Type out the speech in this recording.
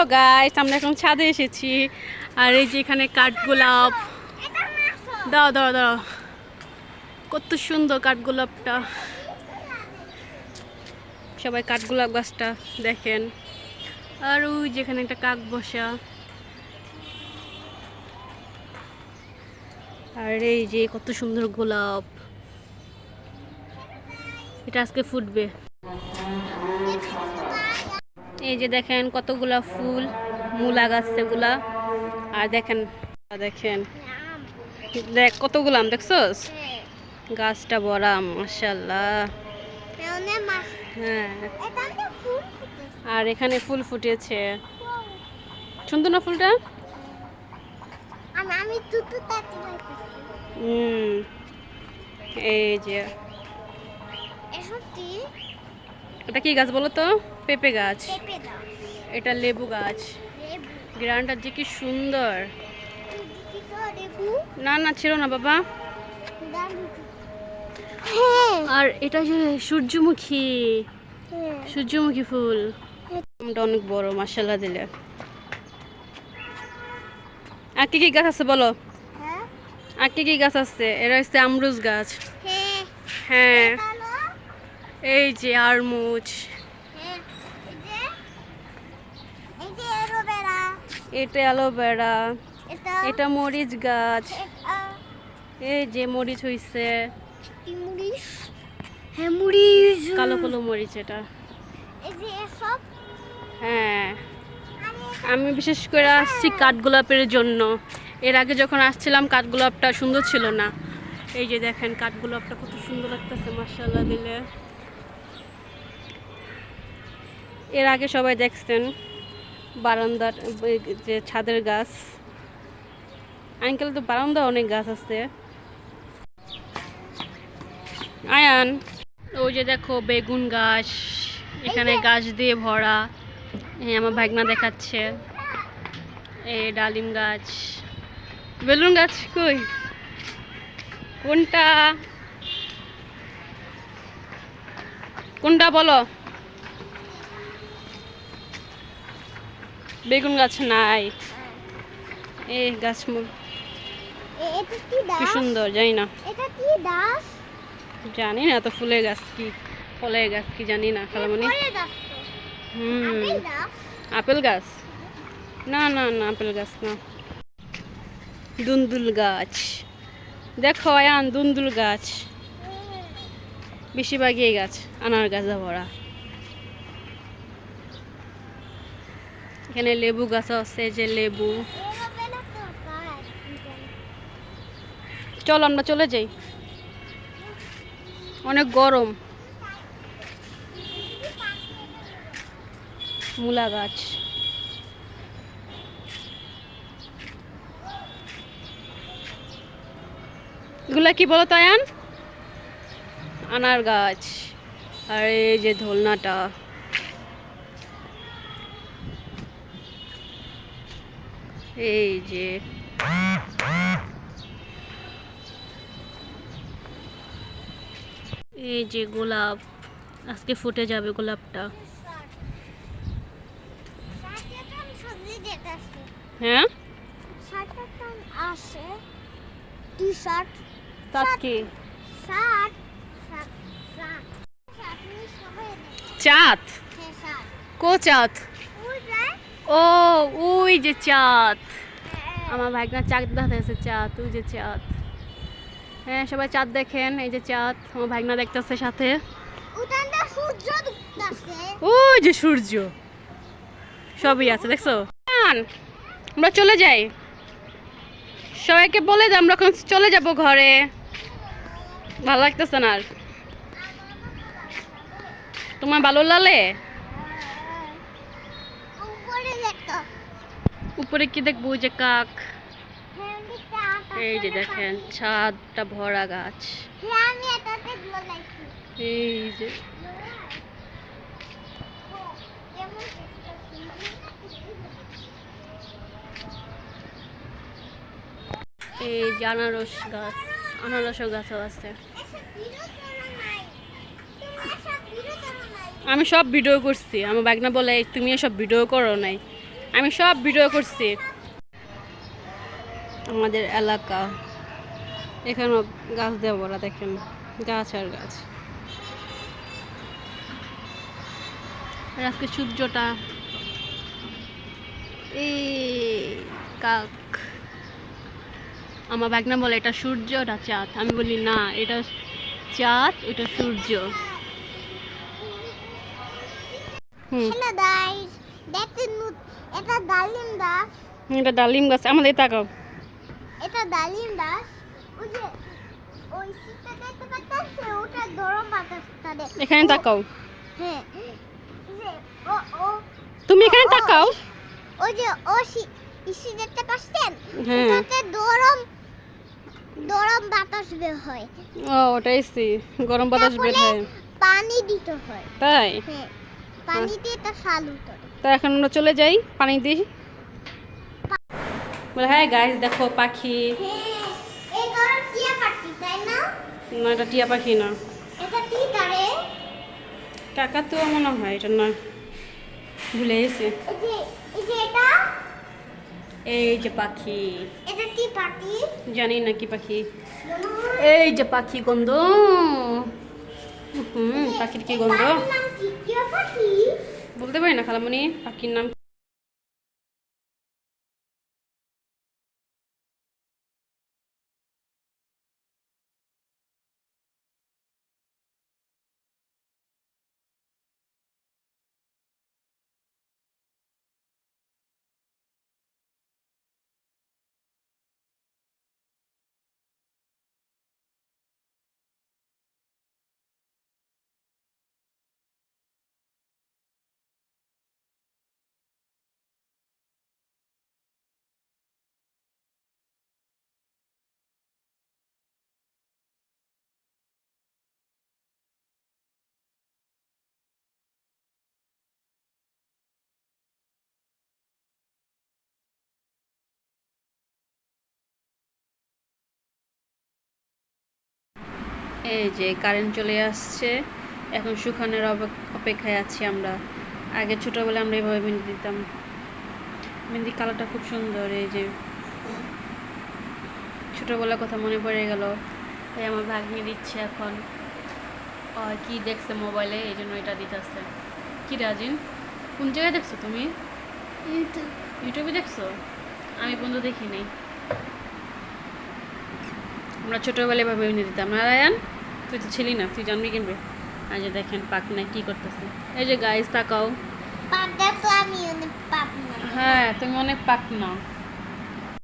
Hello guys আমরা এখন ছাদে এসেছি। আর এই যে এখানে কাঠগোলাপ দাও দাও দাও। কত সুন্দর কাঠগোলাপটা সবাই কাঠগোলাপ গাছটা দেখেন। আর ওই যেখানে একটা কাক বসা। আর এই যে কত সুন্দর গোলাপ। এটা আজকে ফুটবে। এই যে দেখেন কতগুলা ফুল মূলা গাছ এগুলা আর দেখেন দেখেন। দেখ কতগুলো আম দেখছোস? গাছটা বড় আম মাশাল্লাহ হ্যাঁ। আর এখানে ফুল ফুটেছে। সুন্দর না ফুলটা? হুম। এই যে। এটা কি গাছ বলো তো? পেঁপে গাছ। এটা লেবু গাছ। গ্রানটা যে কি সুন্দর। না না ছিল না বাবা। আর এটা যে সূর্যমুখী। সূর্যমুখী ফুল। আমটা অনেক বড় মাসাল্লাহ দিলে। আর কি কি গাছ আছে বলো? হ্যাঁ। আর কি কি গাছ আছে? এরা হচ্ছে আমরুজ গাছ। হ্যাঁ। হ্যাঁ। এই যে আরমুজ হ্যাঁ এই যে এই যে এলোভেরা এটা অ্যালোভেরা এটা মরিচ গাছ। এই যে মরিচ হইছে। হ্যাঁ মরিচ। কালো কালো মরিচ এটা। হ্যাঁ। আমি আমি বিশেষ করে আসছি কাঠগোলাপের জন্য। এর আগে যখন আসছিলাম কাঠগোলাপটা সুন্দর ছিল না। এই যে দেখেন কাঠগোলাপটা কত সুন্দর লাগতেছে মার্শাল্লাহ দিলে। এর আগে সবাই দেখছেন বারান্দার যে ছাদের গাছ। আঙ্কেল তো বারান্দা অনেক গাছ আছে। আয়ান ওই যে দেখো বেগুন গাছ এখানে গাছ দিয়ে ভরা। এই আমার ভাগনা দেখাচ্ছে। এ ডালিম গাছ। বেলুন গাছ কই? কোনটা? কোনটা বলো? বেগুন গাছ নাই। এই গাছ কি সুন্দর জানি না। জানি না তো ফুলের গাছ কি ফলের গাছ কি জানি না খালামণি। পরে হুম। আপেল গাছ? না না না আপেল গাছ না। দুন্দুল গাছ। দেখো আয়ান দুন্দুল গাছ। বেশিরভাগই এই গাছ আনার গাছে ভরা এখানে লেবু গাছ আছে, যে লেবু। চল, আমরা চলে যাই। অনেক গরম। মূলা গাছ। এগুলা কি বলো, তায়ান? আনার গাছ। আর এই যে ধোলনাটা। এই যে। এই যে গোলাপ। আজকে ফুটে যাবে গোলাপটা। হ্যাঁ? চাঁদ? কো চাঁদ? ও ওই যে চাঁদ। আমার ভাগনা চাঁদ দেখাতেছে চাঁদ ওই যে চাঁদ। হ্যাঁ সবাই চাঁদ দেখেন এই যে চাঁদ আমার ভাগনা দেখতেছে সাথে। ওই যে সূর্য। সবই আছে দেখছ? আমরা চলে যাই। সবাইকে বলে দে আমরা এখন চলে যাব ঘরে। ভালো লাগতেছে না আর। তোমার ভালো লাগে উপরে দেখতো উপরে কি দেখব? যে কাক। এই যে দেখেন ছাদটা ভরা গাছ। এই যে। এই যে আনারস গাছ আনারসও গাছও আছে। সব আমি সব ভিডিও করছি আমার বাগনা বলে "এই, তুমি এসব ভিডিও করো নাই। আমি সব ভিডিও করছি। আমাদের এলাকা। এখানেও গাছ দেওয়া দেখেন। গাছ আর গাছ। আর আজকে সূর্যটা। এই কাক। আমার বাগনা বলে, এটা সূর্য ওটা চাঁদ। আমি বলি, না, এটা চাঁদ, এটা সূর্য। হুম। এটা ডালিম গাছ। এটা ডালিম গাছ আমাদের তাকাও। এটা ডালিম গাছ। ওই যে ওই শীতটা দেখতে পাচ্ছেন? ওটা গরম বাতাসটা দেখ। এখানে তাকাও। হ্যাঁ। ও ও। তুমি এখানে তাকাও। ওই যে ও দেখতে পাচ্ছেন? হ্যাঁ। ওটাতে গরম গরম বাতাস বের হয়। ও ওটাই সি গরম বাতাস বের হয়। পানি দিতে হয়। তাই? হ্যাঁ। পানি দিয়ে এটা করে তা এখন আমরা চলে যাই পানি দিই বলে হ্যাঁ গাইস দেখো পাখি। হ্যাঁ না? এটা টিয়া পাখি না। কাকা তো মনে হয় এটা না। ভুলে গেছি। এই যে পাখি। জানি না কি পাখি। এই যে পাখি গন্ধ। হুম পাখির কি গন্ধ? বলতে পারি না খালামণি পাখির নাম এই যে কারেন্ট চলে আসছে এখন শুকানোর অপেক্ষায় আছি আমরা। আগে ছোটোবেলায় আমরা এভাবে মেহেন্দি দিতাম। মেহেন্দি কালারটা খুব সুন্দর এই যে। ছোটোবেলার কথা মনে পড়ে গেল এই আমার ভাগ্নি দিচ্ছে এখন। কি দেখছে মোবাইলে এই জন্য এটা দিতেছে। কি রাজিন কোন জায়গায় দেখছ তুমি? ইউটিউবে। দেখছ? আমি পর্যন্ত দেখি নাই। আমরা ছোটোবেলায় এভাবে এনে দিতাম না রায়ান? তুই তো ছিলি না তুই জানবি কিনবে। আর যে দেখেন পাক না কী করতেছে। এই যে গাইস তাকাও। হ্যাঁ তুমি অনেক পাক না